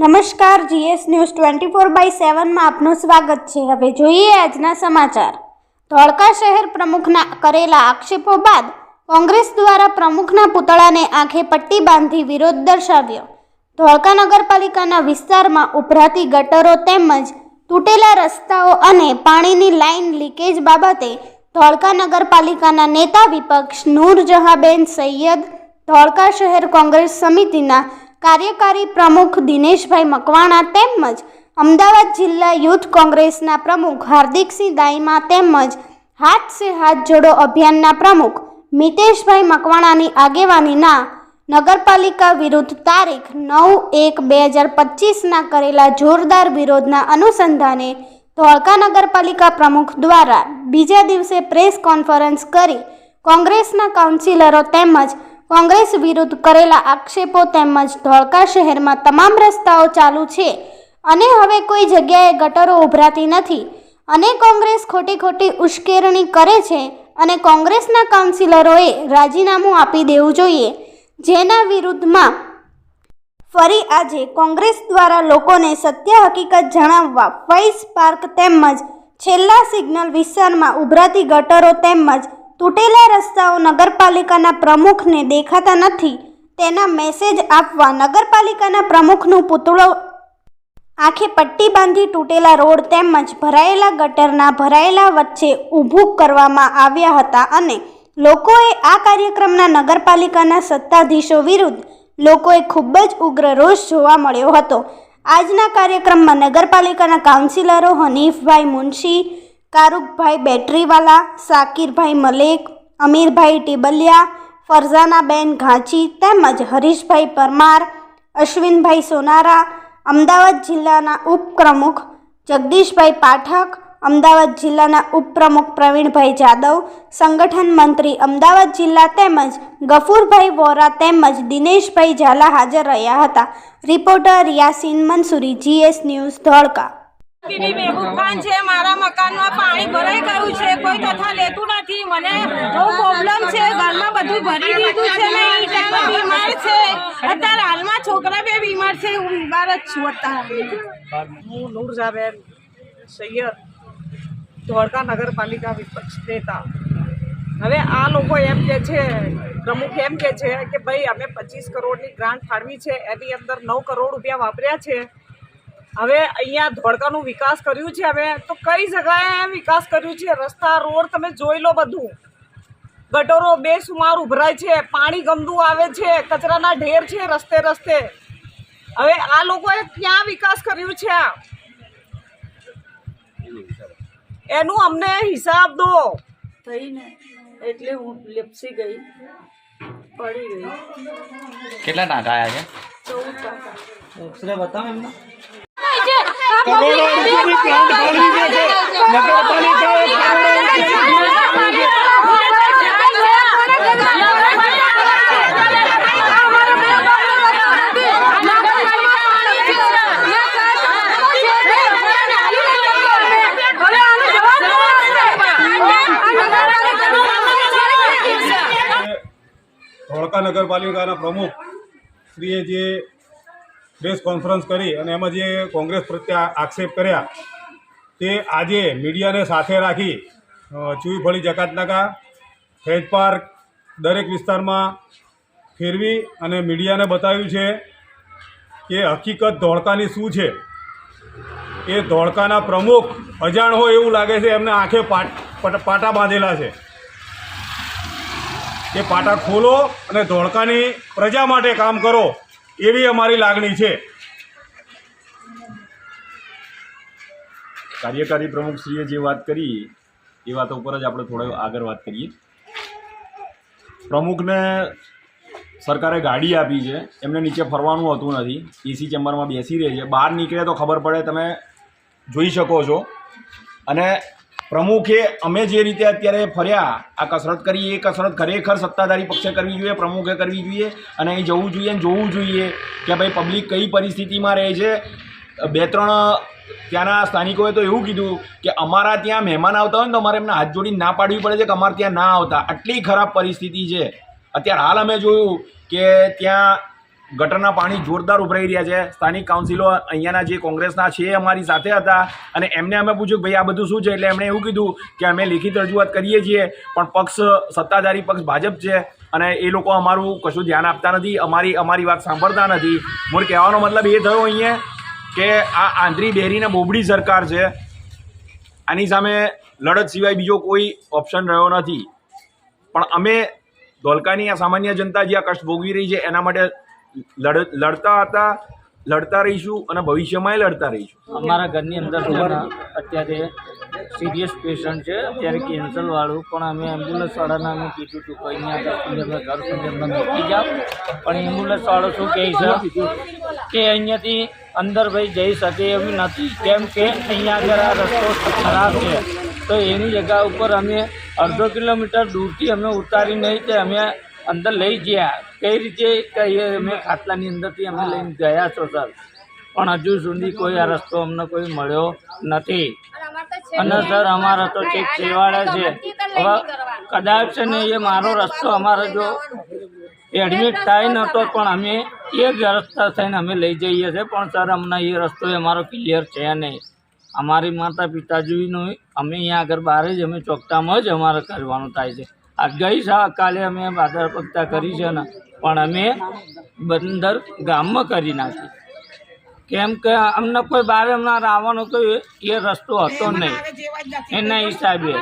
નમસ્કાર, GS news twenty four by સેવનમાં આપનું સ્વાગત છે. હવે જોઈએ આજના સમાચાર. ધોળકા શહેર પ્રમુખના કરેલા આક્ષેપો બાદ કોંગ્રેસ દ્વારા પ્રમુખના પુતળાને આંખે પટ્ટી બાંધી વિરોધ દર્શાવ્યો. ધોળકા નગરપાલિકાના વિસ્તારમાં ઉભરાતી ગટરો તેમજ તૂટેલા રસ્તાઓ અને પાણીની લાઇન લીકેજ બાબતે ધોળકા નગરપાલિકાના નેતા વિપક્ષ નૂરજહાંબેન સૈયદ ધોળકા શહેર કોંગ્રેસ સમિતિના કાર્યકારી પ્રમુખ દિનેશભાઈ મકવાણા તેમજ અમદાવાદ જિલ્લા યુથ કોંગ્રેસના પ્રમુખ હાર્દિકસિંહ દાઈમા તેમજ હાથ સે હાથ જોડો અભિયાનના પ્રમુખ મિતેશભાઈ મકવાણાની આગેવાનીના નગરપાલિકા વિરુદ્ધ તારીખ નવ એક બે હજાર પચીસના કરેલા જોરદાર વિરોધના અનુસંધાને ધોળકા નગરપાલિકા પ્રમુખ દ્વારા બીજા દિવસે પ્રેસ કોન્ફરન્સ કરી કોંગ્રેસના કાઉન્સિલરો તેમજ કોંગ્રેસ વિરુદ્ધ કરેલા આક્ષેપો તેમજ ધોળકા શહેરમાં તમામ રસ્તાઓ ચાલુ છે અને હવે કોઈ જગ્યાએ ગટરો ઉભરાતી નથી. અને કોંગ્રેસ ખોટી ખોટી ઉશ્કેરણી કરે છે અને કોંગ્રેસના કાઉન્સિલરોએ રાજીનામું આપી દેવું જોઈએ. જેના વિરુદ્ધમાં ફરી આજે કોંગ્રેસ દ્વારા લોકોને સત્ય હકીકત જણાવવા ફૈઝ પાર્ક તેમજ છેલ્લા સિગ્નલ વિસ્તારમાં ઉભરાતી ગટરો તેમજ તૂટેલા રસ્તાઓ નગરપાલિકાના પ્રમુખને દેખાતા નથી. તેના મેસેજ આપવા નગરપાલિકાના પ્રમુખનું પૂતળો આંખે પટ્ટી બાંધી તૂટેલા રોડ તેમજ ભરાયેલા ગટરના ભરાયેલા વચ્ચે ઊભું કરવામાં આવ્યા હતા અને લોકોએ આ કાર્યક્રમના નગરપાલિકાના સત્તાધીશો વિરુદ્ધ લોકોએ ખૂબ જ ઉગ્ર રોષ જોવા મળ્યો હતો. આજના કાર્યક્રમમાં નગરપાલિકાના કાઉન્સિલરો હનીફભાઈ મુનશી કારુકભાઈ બેટરીવાલા, સાકિરભાઈ મલેક, અમીરભાઈ ટીબલિયા, ફરઝાનાબેન ઘાંચી તેમજ હરીશભાઈ પરમાર, અશ્વિનભાઈ સોનારા, અમદાવાદ જિલ્લાના ઉપપ્રમુખ જગદીશભાઈ પાઠક, અમદાવાદ જિલ્લાના ઉપપ્રમુખ પ્રવીણભાઈ જાદવ, સંગઠન મંત્રી અમદાવાદ જિલ્લા તેમજ ગફુરભાઈ વોરા તેમજ દિનેશભાઈ ઝાલા હાજર રહ્યા હતા. Reporter Yasin Mansuri, GS news Dholka. દીદી મેહબૂબ ખાન છે, મારા મકાનમાં પાણી ભરાઈ ગયું છે, કોઈ તથા લેતું નથી. મને બહુ પ્રોબ્લેમ છે, ઘરમાં બધું ભરી છે અત્યારે હાલમાં છોકરા બે બીમાર છે, હું બીમાર જ છું અત્યારે. હું નૂરજાબેન, સૈયદ ધોળકા નગરપાલિકા વિપક્ષ નેતા. હવે આ લોકો એમ કે છે, પ્રમુખ એમ કે છે કે ભાઈ, અમે પચીસ કરોડની ગ્રાન્ટ ફાળવી છે, એની અંદર નવ કરોડ રૂપિયા વાપર્યા છે. હવે અહીંયા ધોળકાનું વિકાસ કર્યું છે હવે તો કઈ જગાએ વિકાસ કર્યું છે? રસ્તા રોડ તમે જોઈ લો બધું. ગટરો બેસુમાર ઉભરાય છે પાણી ગંદુ આવે છે કચરાના ઢેર છે રસ્તે રસ્તે. હવે આ લોકોએ ક્યાં વિકાસ કર્યું છે એનું અમને હિસાબ દો. થઈને એટલે હું લેપસી ગઈ પડી ગઈ. કેટલા નાકા આવ્યા છે? ચૌદ ટકા ધોળકા નગરપાલિકાના પ્રમુખ શ્રીએ જે પ્રેસ કોન્ફરન્સ કરી અને એમાં જે કોંગ્રેસ પ્રત્યે આક્ષેપ કર્યા, તે આજે મીડિયાને સાથે રાખી ચૂઈ ફળી જકાતનાકા, ફેજ પાર્ક દરેક વિસ્તારમાં ફેરવી અને મીડિયાને બતાવ્યું છે કે હકીકત ધોળકાની શું છે. એ ધોળકાના પ્રમુખ અજાણ હોય એવું લાગે છે, એમને આંખે પાટ બાંધેલા છે. એ પાટા ખોલો અને ધોળકાની પ્રજા માટે કામ કરો. એવી અમારી લાગણી છે. કાર્યકારી પ્રમુખશ્રીએ જે વાત કરી, એ વાતો ઉપર જ આપણે થોડો આગળ વાત કરીએ. પ્રમુખને સરકારે ગાડી આપી છે. એમને નીચે ફરવાનું હોતું નથી. એસી ચેમ્બરમાં બેસી રહે છે. બહાર નીકળે તો ખબર પડે, તમે જોઈ શકો છો. અને પ્રમુખે અમે જે રીતે અત્યારે ફર્યા, આ કસરત કરી, એ કસરત ખરેખર સત્તાધારી પક્ષે કરવી જોઈએ, પ્રમુખે કરવી જોઈએ અને અહીં જવું જોઈએ અને જોવું જોઈએ કે ભાઈ પબ્લિક કઈ પરિસ્થિતિમાં રહે છે. બે ત્રણ ત્યાંના સ્થાનિકોએ તો એવું કીધું કે અમારા ત્યાં મહેમાન આવતા હોય ને તો અમારે એમને હાથ જોડીને ના પાડવી પડે છે કે અમારે ત્યાં ના આવતા. આટલી ખરાબ પરિસ્થિતિ છે. અત્યારે હાલ અમે જોયું કે ત્યાં ગટરના પાણી જોરદાર ઉભરાઈ રહ્યા છે. સ્થાનિક કાઉન્સિલો અહીંયાના જે કોંગ્રેસના છે અમારી સાથે હતા અને એમને અમે પૂછ્યું ભાઈ આ બધું શું છે? એટલે એમણે એવું કીધું કે અમે લેખિત રજૂઆત કરીએ છીએ, પણ પક્ષ, સત્તાધારી પક્ષ ભાજપ છે અને એ લોકો અમારું કશું ધ્યાન આપતા નથી, અમારી અમારી વાત સાંભળતા નથી. ମୋର કહેવાનો મતલબ એ થયો અહીંયા કે આ આંધ્રી ડેરીને બોબડી સરકાર છે. આની સામે લડત સિવાય બીજો કોઈ ઓપ્શન રહ્યો નથી. પણ અમે ધોલકાની આ સામાન્ય જનતા જે આ કષ્ટ ભોગવી રહી છે, એના માટે લડ, લડતા હતા, લડતા રહીશું અને ભવિષ્યમાં લડતા રહીશું. અમારા ઘરની અંદર અત્યારે સિરિયસ પેશન્ટ છે, અત્યારે કેન્સરવાળું પણ અમે એમ્બ્યુલન્સવાળાને અમે કીધું હતું કે અહીંયા આગળ સુધી ઘર સુધી અમને મૂકી જાઓ. પણ એમ્બ્યુલન્સવાળો શું કહે છે? કે અહીંયાથી અંદર ભાઈ જઈ શકે એવું નથી. કેમ કે અહીંયા આગળ આ રસ્તો ખરાબ છે. તો એની જગ્યા ઉપર અમે અડધો કિલોમીટર દૂરથી અમે ઉતારી નહીં તે અમે અંદર લઈ ગયા. કઈ રીતે કહીએ અમે ખાટલાની અંદરથી અમે લઈને ગયા છો સર? પણ હજુ સુધી કોઈ આ રસ્તો અમને કોઈ મળ્યો નથી. અને સર અમારો તો ચેક છેવાડા છે. હવે કદાચ ને એ મારો રસ્તો અમારો જો એડમિટ થાય નહોતો પણ અમે એ જ રસ્તા થઈને અમે લઈ જઈએ છીએ. પણ સર અમને એ રસ્તો એ અમારો ક્લિયર છે નહીં. અમારી માતા પિતાજીનું અમે અહીંયા આગળ બહાર જ અમે ચોકટામાં જ અમારે કરવાનું થાય છે. આ ગઈ કાલે અમે બાદર પગતા કરી છે ને, પણ અમે બંદર ગામમાં કરી નાખી. કેમ કે અમને કોઈ બહાર હમણાં આવવાનો કોઈ એ રસ્તો હતો નહીં. એના હિસાબે.